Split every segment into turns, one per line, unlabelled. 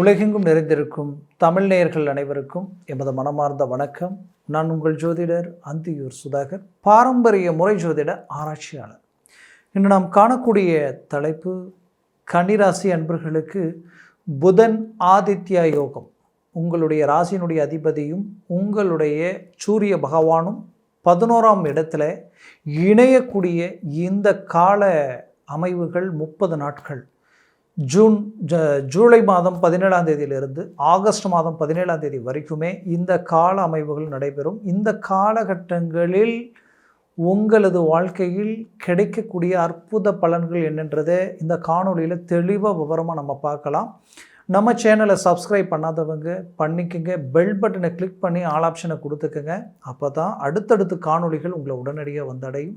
உலகெங்கும் நிறைந்திருக்கும் தமிழ் நேயர்கள் அனைவருக்கும் எமது மனமார்ந்த வணக்கம். நான் உங்கள் ஜோதிடர் அந்தியூர் சுதாகர் பாரம்பரிய முறை ஜோதிட ஆராய்ச்சியாளர். இன்று நாம் காணக்கூடிய தலைப்பு கன்னிராசி அன்பர்களுக்கு புதன் ஆதித்யா யோகம். உங்களுடைய ராசியினுடைய அதிபதியும் உங்களுடைய சூரிய பகவானும் பதினோராம் இடத்துல இணையக்கூடிய இந்த கால அமைவுகள் முப்பது நாட்கள். ஜூன் ஜ ஜூலை மாதம் பதினேழாம் தேதியிலிருந்து ஆகஸ்ட் மாதம் பதினேழாம் தேதி வரைக்குமே இந்த கால அமைவுகள் நடைபெறும். இந்த காலகட்டங்களில் உங்களது வாழ்க்கையில் கிடைக்கக்கூடிய அற்புத பலன்கள் என்னன்றதை இந்த காணொளியில் தெளிவாக விவரமாக நம்ம பார்க்கலாம். நம்ம சேனலை சப்ஸ்கிரைப் பண்ணாதவங்க பண்ணிக்கோங்க. பெல் பட்டனை கிளிக் பண்ணி ஆல் ஆப்ஷனை கொடுத்துக்கோங்க. அப்போ தான் அடுத்தடுத்து காணொளிகள் உங்களை உடனடியாக வந்தடையும்.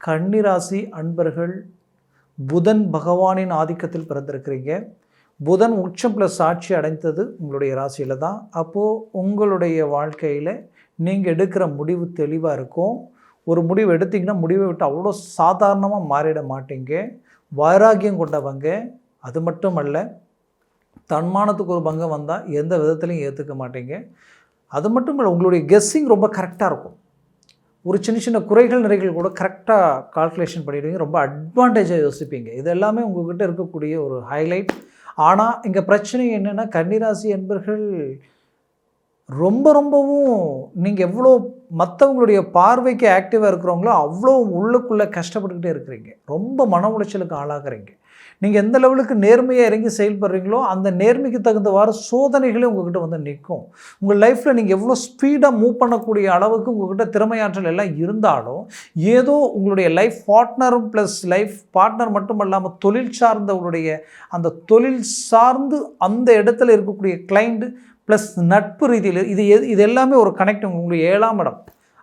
கன்னிராசி அன்பர்கள் புதன் பகவானின் ஆதிக்கத்தில் பிறந்திருக்கிறீங்க. புதன் உச்சம் ப்ளஸ் ஆட்சி அடைந்தது உங்களுடைய ராசியில் தான். அப்போது உங்களுடைய வாழ்க்கையில் நீங்கள் எடுக்கிற முடிவு தெளிவாக இருக்கும். ஒரு முடிவு எடுத்திங்கன்னா முடிவை விட்டு அவ்வளோ சாதாரணமாக மாறிட மாட்டீங்க. வைராகியம் கொண்டவங்க அது மட்டும் அல்ல தன்மானத்துக்கு ஒரு பங்கம் வந்தால் எந்த விதத்துலையும் ஏற்றுக்க மாட்டீங்க. அது மட்டும் இல்லை உங்களுடைய கெஸ்ஸிங் ரொம்ப கரெக்டாக இருக்கும். ஒரு சின்ன சின்ன குறைகள் நிறைகள் கூட கரெக்டாக கால்குலேஷன் பண்ணிடுவீங்க. ரொம்ப அட்வான்டேஜாக யோசிப்பீங்க. இது எல்லாமே உங்கள்கிட்ட இருக்கக்கூடிய ஒரு ஹைலைட் ஆனால் இங்கே பிரச்சனை என்னென்னா கன்னிராசி என்பர்கள் ரொம்ப ரொம்பவும் நீங்கள் எவ்வளோ மற்றவங்களுடைய பார்வைக்கு ஆக்டிவாக இருக்கிறவங்களோ அவ்வளோ உள்ளுக்குள்ளே கஷ்டப்பட்டுக்கிட்டே இருக்கிறீங்க. ரொம்ப மன உளைச்சலுக்கு ஆளாகிறீங்க. நீங்கள் எந்த லெவலுக்கு நேர்மையாக இறங்கி செயல்படுறீங்களோ அந்த நேர்மைக்கு தகுந்தவாறு சோதனைகளே உங்ககிட்ட வந்து நிற்கும். உங்கள் லைஃப்பில் நீங்கள் எவ்வளோ ஸ்பீடாக மூவ் பண்ணக்கூடிய அளவுக்கு உங்ககிட்ட திறமையாற்றல் எல்லாம் இருந்தாலும் ஏதோ உங்களுடைய லைஃப் பார்ட்னரும் ப்ளஸ் லைஃப் பார்ட்னர் மட்டும் இல்லாமல் தொழில் சார்ந்தவருடைய அந்த தொழில் சார்ந்து அந்த இடத்துல இருக்கக்கூடிய கிளைண்ட்டு ப்ளஸ் நட்பு ரீதியில் இது எது இது எல்லாமே ஒரு கனெக்ட் உங்களுக்கு ஏழாம் இடம்.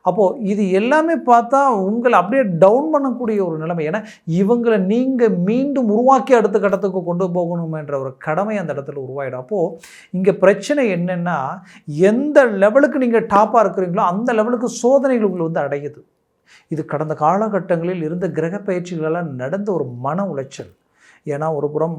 அப்போது இது எல்லாமே பார்த்தா உங்களை அப்படியே டவுன் பண்ணக்கூடிய ஒரு நிலைமை. ஏன்னா இவங்களை நீங்கள் மீண்டும் உருவாக்கி அடுத்த கட்டத்துக்கு கொண்டு போகணுமென்ற ஒரு கடமை அந்த இடத்துல உருவாயிடும். அப்போது இங்கே பிரச்சனை என்னென்னா எந்த லெவலுக்கு நீங்கள் டாப்பாக இருக்கிறீங்களோ அந்த லெவலுக்கு சோதனைகள் உங்களை வந்து அடையுது. இது கடந்த காலகட்டங்களில் இருந்த கிரக பயிற்சிகளெல்லாம் நடந்த ஒரு மன உளைச்சல். ஏன்னா ஒரு புறம்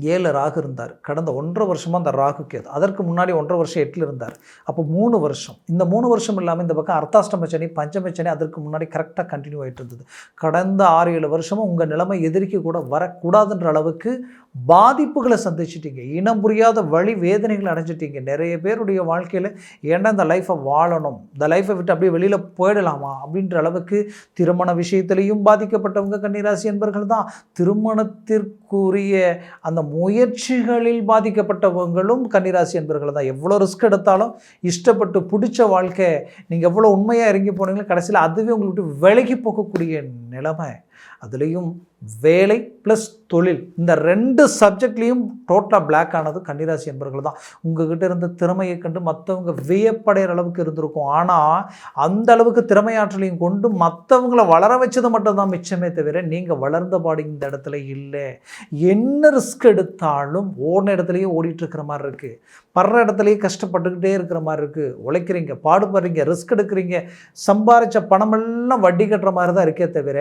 ஏழு ராகு இருந்தார். கடந்த ஒன்றரை வருஷமாக அந்த ராகு கேது அதற்கு முன்னாடி ஒன்றரை வருஷம் எட்டில் இருந்தார். அப்போ மூணு வருஷம். இந்த மூணு வருஷம் இல்லாமல் இந்த பக்கம் அர்த்தாஷ்டம சனி பஞ்சம சனி அதற்கு முன்னாடி கரெக்டாக கண்டினியூ ஆகிட்டு இருந்தது. கடந்த ஆறு ஏழு வருஷமும் உங்கள் நிலைமை எதிரிக்கு கூட வரக்கூடாதுன்ற அளவுக்கு பாதிப்புகளை சந்திச்சிட்டீங்க. இனம் புரியாத வழி வேதனைகளை அடைஞ்சிட்டீங்க. நிறைய பேருடைய வாழ்க்கையில் ஏன்னா இந்த லைஃப்பை வாழணும்? இந்த லைஃப்பை விட்டு அப்படியே வெளியில் போயிடலாமா? அப்படின்ற அளவுக்கு திருமண விஷயத்திலையும் பாதிக்கப்பட்டவங்க கன்னிராசி என்பர்கள் தான். திருமணத்திற்குரிய அந்த முயற்சிகளில் பாதிக்கப்பட்டவங்களும் கன்னிராசி என்பர்கள் தான். எவ்வளோ ரிஸ்க் எடுத்தாலும் இஷ்டப்பட்டு பிடிச்ச வாழ்க்கை நீங்கள் எவ்வளோ உண்மையாக இறங்கி போனீங்களோ கடைசியில் அதுவே உங்களுக்கு விலகி போகக்கூடிய நிலைமை. அதுலேயும் வேலை ப்ளஸ் தொழில். இந்த ரெண்டு சப்ஜெக்ட்லேயும் டோட்டலாக பிளாக் ஆனது கன்னிராசி என்பர்கள் தான். உங்ககிட்ட இருந்த திறமையை கண்டு மற்றவங்க வியப்படைகிற அளவுக்கு இருந்திருக்கும். ஆனால் அந்த அளவுக்கு திறமையாற்றலையும் கொண்டு மற்றவங்களை வளர வச்சது மட்டும்தான் மிச்சமே தவிர நீங்கள் வளர்ந்த பாடி இந்த இடத்துல இல்லை. என்ன ரிஸ்க் எடுத்தாலும் ஓடின இடத்துலையே ஓடிட்டுருக்கிற மாதிரி இருக்குது படுற இடத்துலையே கஷ்டப்பட்டுக்கிட்டே இருக்கிற மாதிரி இருக்குது உழைக்கிறீங்க பாடுபடுறீங்க ரிஸ்க் எடுக்கிறீங்க சம்பாரித்த பணமெல்லாம் வட்டி கட்டுற மாதிரி தான் இருக்கே தவிர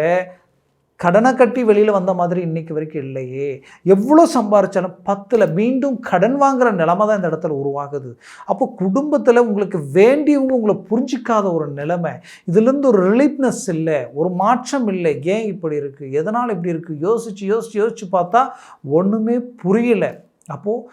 கடனை கட்டி வெளியில் வந்த மாதிரி இன்னைக்கு வரைக்கும் இல்லையே. எவ்வளோ சம்பாரித்தாலும் பத்தில் மீண்டும் கடன் வாங்குகிற நிலமை தான் இந்த இடத்துல உருவாகுது. அப்போ குடும்பத்தில் உங்களுக்கு வேண்டியவங்க உங்களை புரிஞ்சிக்காத ஒரு நிலைமை. இதுலேருந்து ஒரு ரிலீஃப்னஸ் இல்லை ஒரு மாற்றம் இல்லை. ஏன் இப்படி இருக்குது எதனால் இப்படி இருக்குது யோசித்து யோசித்து யோசித்து பார்த்தா ஒன்றுமே புரியலை. அப்போது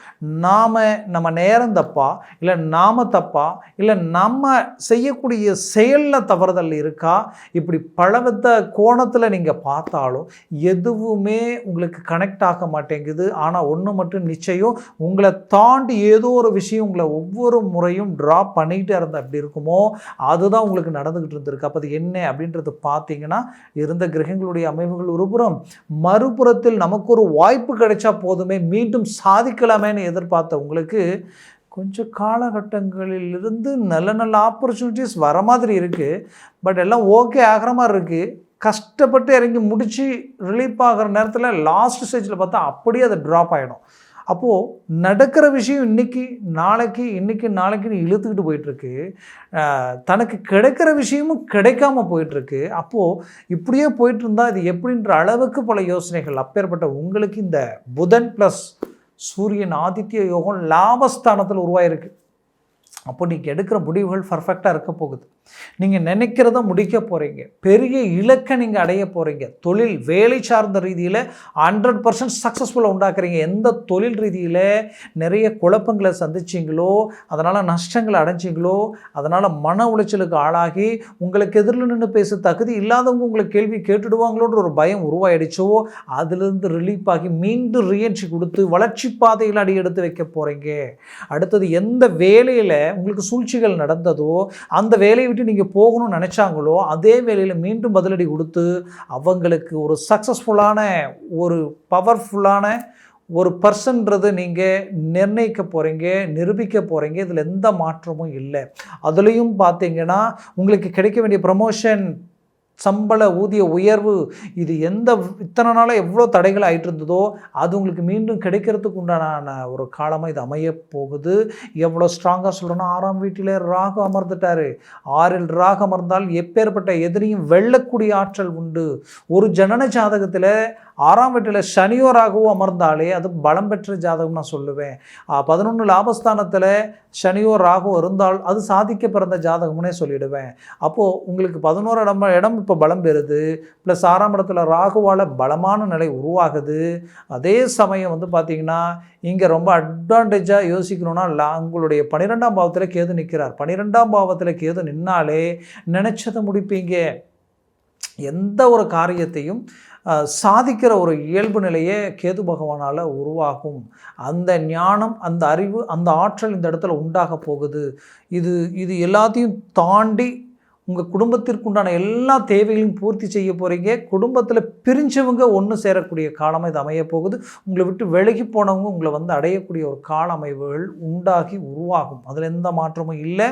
நாம் நம்ம நேரம் தப்பா இல்லை நாம் தப்பா இல்லை நம்ம செய்யக்கூடிய செயலில் தவறுதல் இருக்கா? இப்படி பலவித கோணத்தில் நீங்கள் பார்த்தாலும் எதுவுமே உங்களுக்கு கனெக்ட் ஆக மாட்டேங்குது. ஆனால் ஒன்று மட்டும் நிச்சயம் உங்களை தாண்டி ஏதோ ஒரு விஷயம் உங்களை ஒவ்வொரு முறையும் ட்ராப் பண்ணிக்கிட்டே இருந்தால் எப்படி இருக்குமோ அதுதான் உங்களுக்கு நடந்துக்கிட்டு இருந்திருக்கு. அப்போ அது என்ன அப்படின்றது பார்த்தீங்கன்னா இருந்த கிரகங்களுடைய அமைவுகள் ஒருபுறம் மறுபுறத்தில் நமக்கு ஒரு வாய்ப்பு கிடைச்சா போதுமே மீண்டும் சா சாதிக்கலாமேன்னு எதிர்பார்த்த உங்களுக்கு கொஞ்சம் காலகட்டங்களிலிருந்து நல்ல நல்ல ஆப்பர்ச்சுனிட்டிஸ் வர மாதிரி இருக்குது பட் எல்லாம் ஓகே ஆகிற மாதிரி இருக்குது கஷ்டப்பட்டு இறங்கி முடித்து ரிலீஃப் ஆகிற நேரத்தில் லாஸ்ட் ஸ்டேஜில் பார்த்தா அப்படியே அது ட்ராப் ஆகிடும் அப்போது நடக்கிற விஷயம் இன்றைக்கி நாளைக்கு இன்றைக்கி நாளைக்குன்னு இழுத்துக்கிட்டு போயிட்டுருக்கு. தனக்கு கிடைக்கிற விஷயமும் கிடைக்காம போயிட்டுருக்கு. அப்போது இப்படியே போயிட்டு இருந்தால் இது எப்படின்ற அளவுக்கு பல யோசனைகள் அப்பேற்பட்ட உங்களுக்கு இந்த புதன் ப்ளஸ் சூரியன் ஆதித்ய யோகம் லாபஸ்தானத்தில் உருவாயிருக்கு. அப்போ நீங்கள் எடுக்கிற முடிவுகள் பர்ஃபெக்டாக இருக்க போகுது. நீங்கள் நினைக்கிறத முடிக்க போகிறீங்க பெரிய இலக்கை நீங்கள் அடைய போகிறீங்க தொழில் வேலை சார்ந்த ரீதியில் ஹண்ட்ரட் பர்சன்ட் சக்ஸஸ்ஃபுல்லாக உண்டாக்குறீங்க. எந்த தொழில் ரீதியில் நிறைய குழப்பங்களை சந்திச்சிங்களோ அதனால் நஷ்டங்களை அடைஞ்சிங்களோ அதனால் மன உளைச்சலுக்கு ஆளாகி உங்களுக்கு எதிரில் நின்று பேச தகுதி இல்லாதவங்க உங்களுக்கு கேள்வி கேட்டுடுவாங்களோன்ற ஒரு பயம் உருவாயிடுச்சோ அதுலேருந்து ரிலீஃப் ஆகி மீண்டும் ரீஎன்ட்ரி கொடுத்து வளர்ச்சி பாதையில் அடி எடுத்து வைக்க போகிறீங்க அடுத்தது எந்த வேலையில் உங்களுக்கு சூழ்ச்சிகள் நடந்ததோ அந்த வேலையை விட்டு நீங்கள் போகணும்னு நினச்சாங்களோ அதே வேலையில் மீண்டும் பதிலடி கொடுத்து அவங்களுக்கு ஒரு சக்ஸஸ்ஃபுல்லான ஒரு பவர்ஃபுல்லான ஒரு பர்சன்றது நீங்கள் நிர்ணயிக்க போகிறீங்க நிரூபிக்க போகிறீங்க இதில் எந்த மாற்றமும் இல்லை. அதுலேயும் பார்த்தீங்கன்னா உங்களுக்கு கிடைக்க வேண்டிய ப்ரமோஷன் சம்பள ஊதிய உயர்வு இது எந்த இத்தனை நாளாக எவ்வளோ தடைகள் ஆகிட்டு இருந்ததோ அது உங்களுக்கு மீண்டும் கிடைக்கிறதுக்கு உண்டான ஒரு காலமாக இது அமைய போகுது. எவ்வளோ ஸ்ட்ராங்காக சொல்கிறோன்னா ஆறாம் வீட்டிலே ராகு அமர்ந்துட்டார். ஆறில் ராகு அமர்ந்தால் எப்பேற்பட்ட எதிரியும் வெல்லக்கூடிய ஆற்றல் உண்டு. ஒரு ஜனன ஜாதகத்தில் ஆறாம் வீட்டில் சனியோ ராகுவோ அமர்ந்தாலே அது பலம் பெற்ற ஜாதகம் நான் சொல்லுவேன். பதினொன்று லாபஸ்தானத்தில் சனியோ ராகுவோ இருந்தால் அது சாதிக்க பிறந்த ஜாதகம்னே சொல்லிடுவேன். அப்போது உங்களுக்கு பதினோரு இடம் இடம் இப்போ பலம் பெறுது. ப்ளஸ் ஆறாம் இடத்துல ராகுவால் பலமான நிலை உருவாகுது. அதே சமயம் வந்து பார்த்திங்கன்னா இங்கே ரொம்ப அட்வான்டேஜாக யோசிக்கணும்னா உங்களுடைய பன்னிரெண்டாம் பாவத்தில் கேது நிற்கிறார் பன்னிரெண்டாம் பாவத்தில் கேது நின்னாலே நினச்சதை முடிப்பீங்க. எந்த ஒரு காரியத்தையும் சாதிக்கிற ஒரு இயல்பு நிலையே கேது பகவானால் உருவாகும். அந்த ஞானம் அந்த அறிவு அந்த ஆற்றல் இந்த இடத்துல உண்டாக போகுது. இது இது எல்லாத்தையும் தாண்டி உங்கள் குடும்பத்திற்குண்டான எல்லா தேவைகளையும் பூர்த்தி செய்ய போகிறீங்க குடும்பத்தில் பிரிஞ்சவங்க ஒன்று சேரக்கூடிய காலமாக இது அமைய போகுது. உங்களை விட்டு விலகி போனவங்க உங்களை வந்து அடையக்கூடிய ஒரு கால அமைவுகள் உண்டாகி உருவாகும். அதில் எந்த மாற்றமும் இல்லை.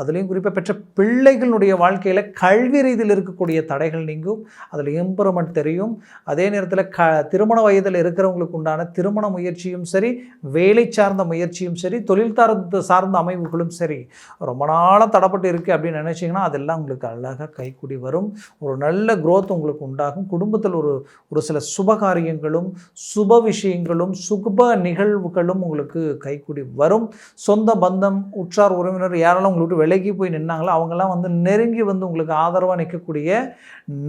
அதுலேயும் குறிப்பாக பெற்ற பிள்ளைகளுடைய வாழ்க்கையில் கல்வி ரீதியில் இருக்கக்கூடிய தடைகள் நீங்கும். அதில் இம்ப்ரூவ்மெண்ட் தெரியும். அதே நேரத்தில் க திருமண வயதில் இருக்கிறவங்களுக்கு உண்டான திருமண முயற்சியும் சரி வேலை சார்ந்த முயற்சியும் சரி தொழில் சார்ந்த சார்ந்த அமைவுகளும் சரி. ரொம்ப நாளாக தடப்பட்டு இருக்குது அப்படின்னு நினச்சிங்கன்னா அதெல்லாம் உங்களுக்கு அழகாக கைக்கூடி வரும். ஒரு நல்ல குரோத் உங்களுக்கு உண்டாகும். குடும்பத்தில் ஒரு ஒரு சில சுபகாரியங்களும் சுப விஷயங்களும் சுப நிகழ்வுகளும் உங்களுக்கு கைக்கூடி வரும். சொந்த பந்தம் உற்றார் உறவினர் யாரெல்லாம் உங்களை விட்டு விலகி போய் நின்னாங்களோ அவங்கெல்லாம் வந்து நெருங்கி வந்து உங்களுக்கு ஆதரவாக நிற்கக்கூடிய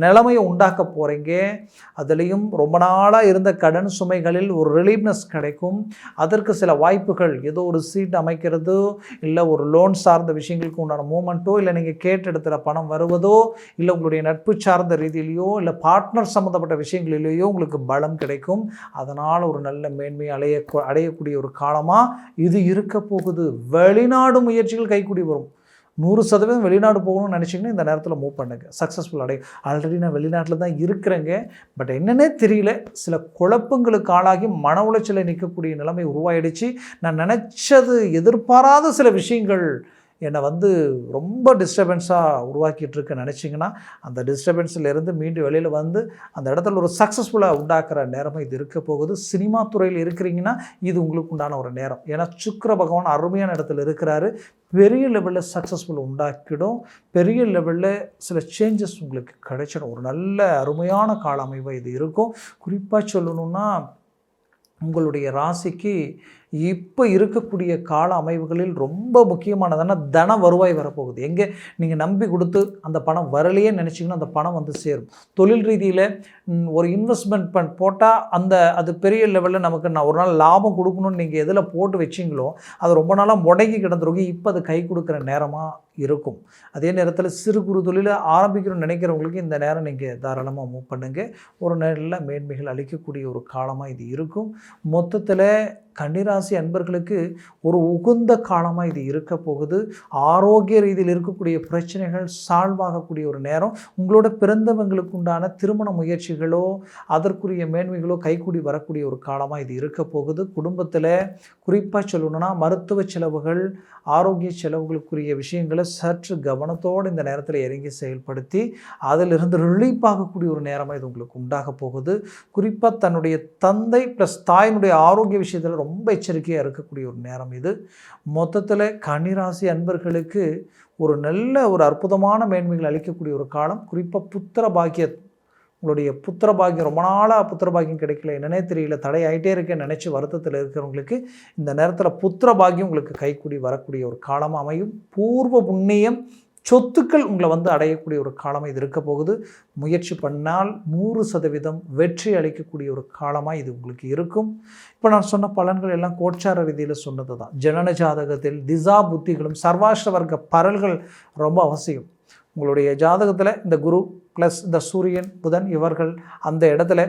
நிலைமையை உண்டாக்க போகிறீங்க அதுலேயும் ரொம்ப நாளாக இருந்த கடன் சுமைகளில் ஒரு ரிலீவ்னஸ் கிடைக்கும். அதற்கு சில வாய்ப்புகள் ஏதோ ஒரு சீட் அமைக்கிறதோ இல்லை ஒரு லோன் சார்ந்த விஷயங்களுக்கு உண்டான மூமெண்ட்டோ இல்லை நீங்கள் கேட்ட இடத்துல பணம் வருவதோ இல்லை உங்களுடைய நட்பு சார்ந்த ரீதியிலையோ இல்லை பார்ட்னர் சம்மந்தப்பட்ட விஷயங்களிலேயோ உங்களுக்கு பலம் கிடைக்கும். அதனால் ஒரு நல்ல மேன்மையை அடைய அடையக்கூடிய ஒரு காலமாக இது இருக்க போகுது. வெளிநாடு முயற்சிகள் கைக்கூடி வரும். நூறு சதவீதம் வெளிநாடு போகணும்னு நினச்சிங்கன்னா இந்த நேரத்தில் மூவ் பண்ணுங்க. சக்ஸஸ்ஃபுல் அடையும் ஆல்ரெடி நான் வெளிநாட்டில் தான் இருக்கிறேங்க. பட் என்னன்னே தெரியல. சில குழப்பங்களுக்கு ஆளாகி மன உளைச்சலை நிற்கக்கூடிய நிலைமை உருவாயிடுச்சு. நான் நினச்சது எதிர்பாராத சில விஷயங்கள் என்னை வந்து ரொம்ப டிஸ்டர்பன்ஸாக உருவாக்கிட்டு இருக்க நினச்சிங்கன்னா அந்த டிஸ்டர்பன்ஸில் மீண்டும் வெளியில் வந்து அந்த இடத்துல ஒரு சக்ஸஸ்ஃபுல்லாக உண்டாக்குற நேரமும் இது இருக்க போகுது. சினிமா துறையில் இருக்கிறீங்கன்னா இது உங்களுக்கு உண்டான ஒரு நேரம். ஏன்னா சுக்கர பகவான் அருமையான இடத்துல இருக்கிறாரு. பெரிய லெவலில் சக்ஸஸ்ஃபுல் உண்டாக்கிடும். பெரிய லெவலில் சில சேஞ்சஸ் உங்களுக்கு கிடைச்சிடும். ஒரு நல்ல அருமையான கால அமைவாக இது இருக்கும். குறிப்பாக சொல்லணுன்னா உங்களுடைய ராசிக்கு இப்போ இருக்கக்கூடிய கால அமைவுகளில் ரொம்ப முக்கியமானதுன்னா தன வருவாய் வரப்போகுது. எங்கே நீங்கள் நம்பி கொடுத்து அந்த பணம் வரலையே நினச்சிங்கன்னா அந்த பணம் வந்து சேரும். தொழில் ரீதியில் ஒரு இன்வெஸ்ட்மெண்ட் பண் போட்டால் அந்த அது பெரிய லெவலில் நமக்கு நான் ஒரு நாள் லாபம் கொடுக்கணும்னு நீங்கள் எதில் போட்டு வச்சிங்களோ அது ரொம்ப நாளாக முடங்கி கிடந்துருக்கும். இப்போ அது கை கொடுக்குற நேரமாக இருக்கும். அதே நேரத்தில் சிறு குறு தொழிலை ஆரம்பிக்கணும்னு நினைக்கிறவங்களுக்கு இந்த நேரம் நீங்கள் தாராளமாக மூவ் பண்ணுங்கள் ஒரு நல்ல மேன்மைகள் அளிக்கக்கூடிய ஒரு காலமாக இது இருக்கும். மொத்தத்தில் கன்னிராசி அன்பர்களுக்கு ஒரு உகுந்த காலமாக இது இருக்க போகுது. ஆரோக்கிய ரீதியில் இருக்கக்கூடிய பிரச்சனைகள் சால்வ் ஆகக்கூடிய ஒரு நேரம். உங்களோட பிறந்தவங்களுக்கு உண்டான திருமண முயற்சிகளோ அதற்குரிய மேன்மைகளோ கைக்கூடி வரக்கூடிய ஒரு காலமாக இது இருக்க போகுது. குடும்பத்தில் குறிப்பாக சொல்லணும்னா மருத்துவ செலவுகள் ஆரோக்கிய செலவுகளுக்குரிய விஷயங்களை சற்று கவனத்தோடு இந்த நேரத்தில் இறங்கி செயல்படுத்தி அதிலிருந்து ரிலீஃப் ஆகக்கூடிய ஒரு நேரமாக இது உங்களுக்கு உண்டாக போகுது. குறிப்பாக தன்னுடைய தந்தை ப்ளஸ் தாயினுடைய ஆரோக்கிய விஷயத்தில் ரொம்ப ரொம்ப எச்சரிக்கையாக இருக்கக்கூடிய ஒரு நேரம் இது. மொத்தத்தில் கன்னிராசி அன்பர்களுக்கு ஒரு நல்ல ஒரு அற்புதமான மேன்மைகள் அளிக்கக்கூடிய ஒரு காலம். குறிப்பாக புத்திர பாக்கிய உங்களுடைய புத்திர பாக்கியம் ரொம்ப நாளாக புத்திர பாக்கியம் கிடைக்கல. என்னன்னே தெரியல. தடை ஆகிட்டே இருக்கேன்னு நினச்சி வருத்தத்தில் இருக்கிறவங்களுக்கு இந்த நேரத்தில் புத்திர பாக்கியம் உங்களுக்கு கைக்கூடி வரக்கூடிய ஒரு காலம் அமையும். பூர்வ புண்ணியம் சொத்துக்கள் உங்களை வந்து அடையக்கூடிய ஒரு காலம் இது இருக்க போகுது. முயற்சி பண்ணால் நூறு சதவீதம் வெற்றி அளிக்கக்கூடிய ஒரு காலமாக இது உங்களுக்கு இருக்கும். இப்போ நான் சொன்ன பலன்கள் எல்லாம் கோட்சார ரீதியில் சொன்னது தான் ஜனன ஜாதகத்தில் திசா புத்திகளும் சர்வாஷ்ட வர்க்க பரல்கள் ரொம்ப அவசியம். உங்களுடைய ஜாதகத்தில் இந்த குரு ப்ளஸ் இந்த சூரியன் புதன் இவர்கள் அந்த இடத்துல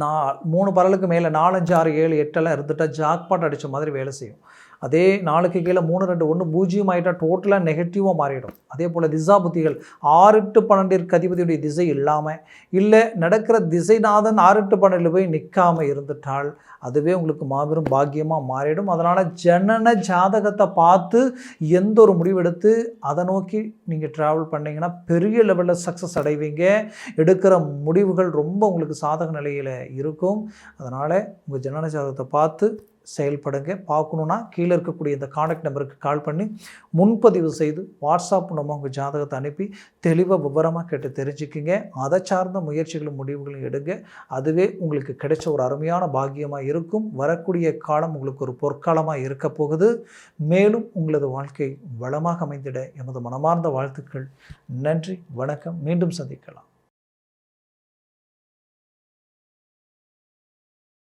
நா மூணு பரலுக்கு மேலே நாலஞ்சு ஆறு ஏழு எட்டெல்லாம் இருந்துட்டால் ஜாக்பாட் அடித்த மாதிரி வேலை செய்யும். அதே நாளுக்கு கீழே மூணு ரெண்டு ஒன்று பூஜ்ஜியம் ஆகிட்டால் டோட்டலாக நெகட்டிவாக மாறிடும். அதே போல் திசா புத்திகள் ஆறு எட்டு பன்னெண்டிற்கு அதிபதியுடைய திசை இல்லாமல் இல்லை நடக்கிற திசைநாதன் ஆறு எட்டு பன்னெண்டில் போய் நிற்காமல் இருந்துட்டால் அதுவே உங்களுக்கு மாபெரும் பாக்கியமாக மாறிடும். அதனால் ஜனன ஜாதகத்தை பார்த்து எந்த ஒரு முடிவெடுத்து அதை நோக்கி நீங்கள் ட்ராவல் பண்ணிங்கன்னா பெரிய லெவலில் சக்ஸஸ் அடைவீங்க. எடுக்கிற முடிவுகள் ரொம்ப உங்களுக்கு சாதக நிலையில் இருக்கும். அதனால் உங்கள் ஜனன ஜாதகத்தை பார்த்து செயல்படுங்க. பார்க்கணுன்னா கீழே இருக்கக்கூடிய இந்த காண்டாக்ட் நம்பருக்கு கால் பண்ணி முன்பதிவு செய்து வாட்ஸ்அப் மூலமாக உங்கள் ஜாதகத்தை அனுப்பி தெளிவாக விவரமாக கேட்டு தெரிஞ்சுக்கிங்க. அதை சார்ந்த முயற்சிகளும் முடிவுகளும் எடுங்க. அதுவே உங்களுக்கு கிடைச்ச ஒரு அருமையான பாக்கியமாக இருக்கும். வரக்கூடிய காலம் உங்களுக்கு ஒரு பொற்காலமாக இருக்க போகுது. மேலும் உங்களது வாழ்க்கை வளமாக அமைந்திட எமது மனமார்ந்த வாழ்த்துக்கள். நன்றி வணக்கம். மீண்டும் சந்திக்கலாம்.